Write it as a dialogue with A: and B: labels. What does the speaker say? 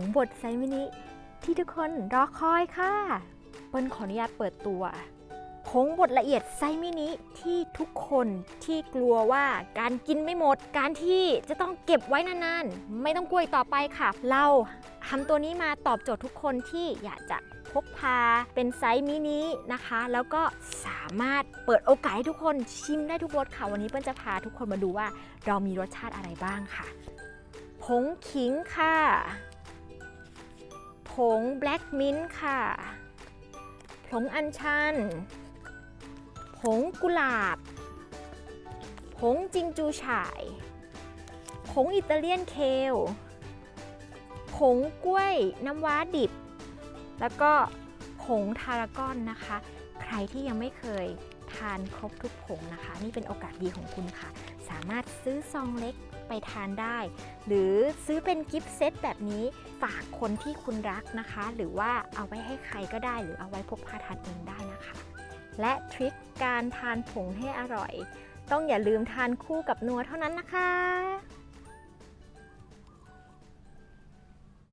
A: งบดไซมินิ ที่ทุกคนรอคอยค่ะเปิ้ลขออนุญาตเปิดตัวผงบดละเอียดไซมินิที่ทุกคนที่กลัวว่าการกินไม่หมด การที่จะต้องเก็บไว้นานๆ ไม่ต้องกลัวอีกต่อไปค่ะ เราทำตัวนี้มาตอบโจทย์ทุกคนที่อยากจะพกพาเป็นไซส์มินินะคะ แล้วก็สามารถเปิดโอกาสให้ทุกคนชิมได้ทุกรสค่ะ วันนี้เปิ้ลจะพาทุกคนมาดูว่าเรามีรสชาติอะไรบ้างค่ะ ผงขิงค่ะ ผงแบล็กมิ้นท์ค่ะ ผงอัญชัน ผงกุหลาบ ผงจิงจูฉ่าย ผงอิตาเลียนเคล ผงกล้วยน้ำว้าดิบ แล้วก็ผงทารากอนนะคะ ใครที่ยังไม่เคยทานครบทุกผงนะคะ นี่เป็นโอกาสดีของคุณค่ะ สามารถซื้อซองเล็ก ไปทานได้ หรือซื้อเป็นกิฟต์เซตแบบนี้ฝากคนที่คุณรักนะคะ หรือว่าเอาไว้ให้ใครก็ได้ หรือเอาไว้พกพาทานเองได้นะคะ และทริคการทานผงให้อร่อย ต้องอย่าลืมทานคู่กับนัวเท่านั้นนะคะ